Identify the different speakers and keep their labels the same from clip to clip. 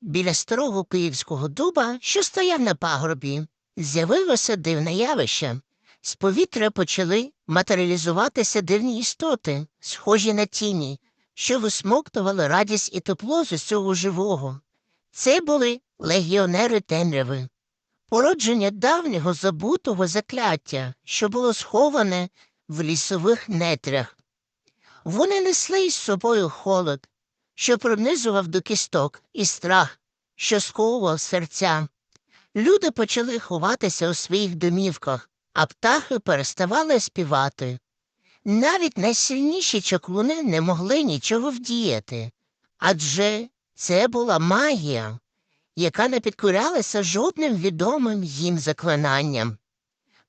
Speaker 1: біля старого київського дуба, що стояв на пагорбі, з'явилося дивне явище. З повітря почали матеріалізуватися дивні істоти, схожі на тіні, що висмоктували радість і тепло з усього живого. Це були легіонери темряви, породження давнього забутого закляття, що було сховане в лісових нетрях. Вони несли із собою холод, що пронизував до кісток, і страх, що сковував серця. Люди почали ховатися у своїх домівках, а птахи переставали співати. Навіть найсильніші чаклуни не могли нічого вдіяти, адже це була магія, яка не підкорялася жодним відомим їм заклинанням.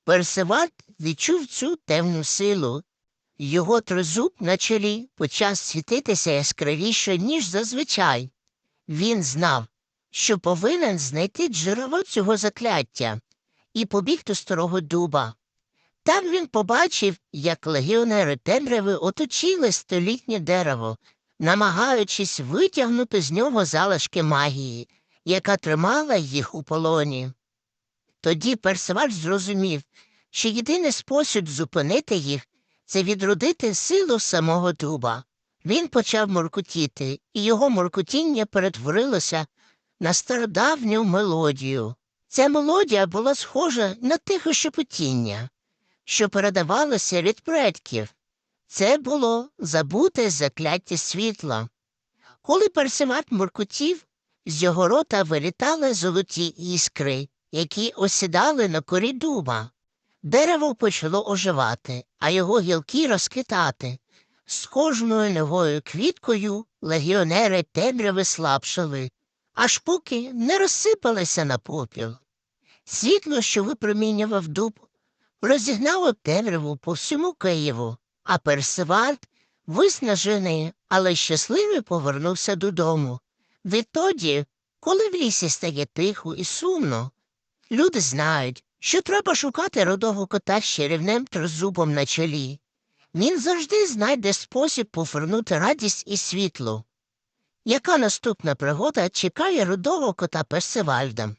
Speaker 1: Персевальд відчув цю темну силу. Його тризуб на чолі почав світитися яскравіше, ніж зазвичай. Він знав, що повинен знайти джерело цього закляття, і побіг до старого дуба. Там він побачив, як легіонери темряви оточили столітнє дерево, намагаючись витягнути з нього залишки магії, яка тримала їх у полоні. Тоді Персиваль зрозумів, що єдиний спосіб зупинити їх це відродити силу самого дуба. Він почав моркотіти, і його моркотіння перетворилося на стародавню мелодію. Ця мелодія була схожа на тихе шепотіння, що передавалося від предків. Це було забуте закляття світла. Коли персиват моркотів, з його рота вилітали золоті іскри, які осідали на корі дуба. Дерево почало оживати, а його гілки розкитати. З кожною новою квіткою легіонери темряви слабшали, аж поки не розсипалися на попіл. Світло, що випромінював дуб, розігнало темряву по всьому Києву, а Персивальд, виснажений, але щасливий, повернувся додому. Відтоді, коли в лісі стає тихо і сумно, люди знають, що треба шукати родого кота з чарівним трозубом на чолі. Він завжди знайде спосіб повернути радість і світло. Яка наступна пригода чекає рудого кота Персивальда?